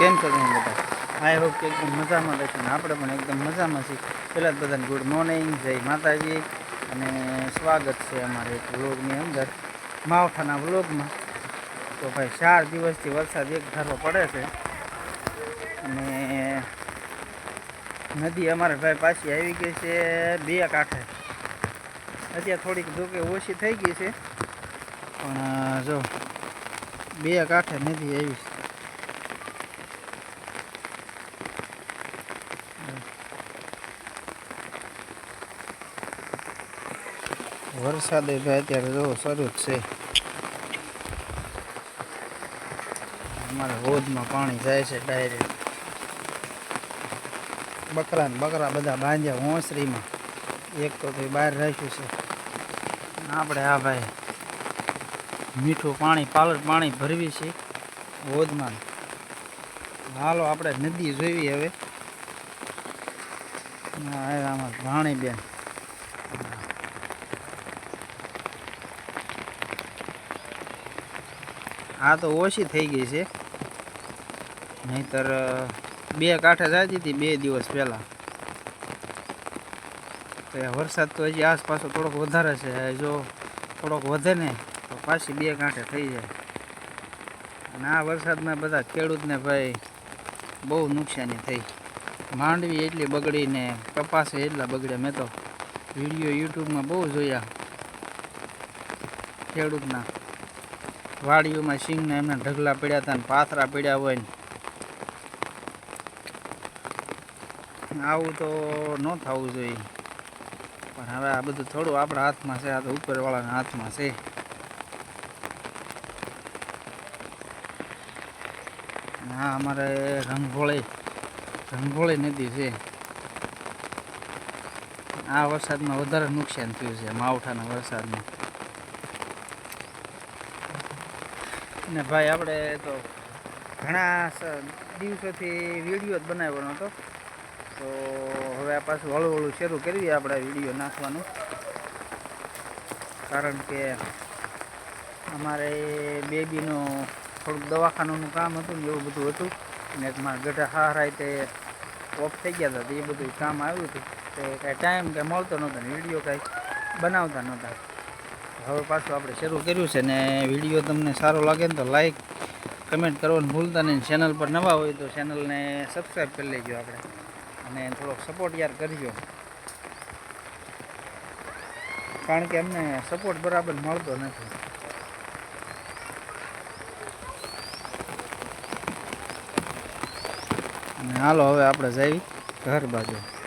કેમ છો તમે બધા. આઈ હોપ કે એકદમ મજામાં રહેશે ને આપણે પણ એકદમ મજામાં છીએ. પહેલાં જ બધાને ગુડ મોર્નિંગ જય માતાજી. અને સ્વાગત છે અમારે એક વ્લોગની અંદર, માવઠાના વ્લોગમાં તો ભાઈ, ચાર દિવસથી વરસાદ એક ધારો પડે છે. અને નદી અમારે ભાઈ પાછી આવી ગઈ છે બે કાંઠે. અત્યારે થોડીક જોકે ઓછી થઈ ગઈ છે. પણ, જો, બે કાંઠે નદી આવી છે. વરસાદ ભાઈ અત્યારે જો શરૂ જ છે. અમારે હોદમાં પાણી જાય છે ડાયરેક્ટ બકરા ને બકરા બધા બાંધ્યા હોંસરીમાં. એક તો કંઈ બહાર રાખ્યું છે. આપણે આ ભાઈ મીઠું પાણી પાલર પાણી ભરવી છે હોદમાં. હાલો, આપણે નદી જોઈવી હવે. આમાં ભાણી બેન આ તો ઓછી થઈ ગઈ છે. નહીતર બે કાંઠે જાતી હતી બે દિવસ પહેલાં. તો વરસાદ તો હજી આસપાસ થોડોક વધારે છે. જો થોડોક વધે ને, તો પાછી બે કાંઠે થઈ જાય. અને આ વરસાદમાં બધા ખેડૂતને ભાઈ બહુ નુકસાની થઈ. માંડવી એટલી બગડી ને કપાસે એટલા બગડ્યા મેં તો વીડિયો યુટ્યુબમાં બહુ જોયા ખેડૂતના. વાડીઓમાં સિંગના એમના ઢગલા પડ્યા હતા ને પાથરા પડ્યા હોય આવું તો ન થવું જોઈએ. પણ હવે આ બધું થોડું આપણા હાથમાં છે, આ તો ઉપરવાળાના હાથમાં છે. હા, અમારે રંગોળી રંગોળી નદી છે. આ વરસાદમાં વધારે નુકસાન થયું છે, માવઠાના વરસાદમાં. ને ભાઈ, આપણે તો ઘણા દિવસોથી વીડિયો જ બનાવવાનો હતો તો હવે આ પાછું હળવું હળવું શરૂ કરીએ આપણે વીડિયો નાખવાનું. કારણ કે અમારે બેબીનું થોડુંક દવાખાનાનું કામ હતું ને એવું બધું હતું. ને મારા ગઢા હારાય તે ઓફ થઈ ગયા હતા, તે એ બધું કામ આવ્યું હતું. તે કાંઈ ટાઈમ કાંઈ મળતો નહોતો ને, વીડિયો કાંઈ બનાવતા નહોતા. હવે પાછું આપણે શરૂ કર્યું છે ને વીડિયો તમને સારો લાગે ને તો લાઈક કમેન્ટ કરવાનું ભૂલતા નહીં ચેનલ પર નવા હોય તો ચેનલને સબસ્ક્રાઈબ કરી લેજો આપણે. અને થોડોક સપોર્ટ યાર કરજો. કારણ કે અમને સપોર્ટ બરાબર મળતો નથી. હાલો, હવે આપણે જઈ ઘર બાજુ.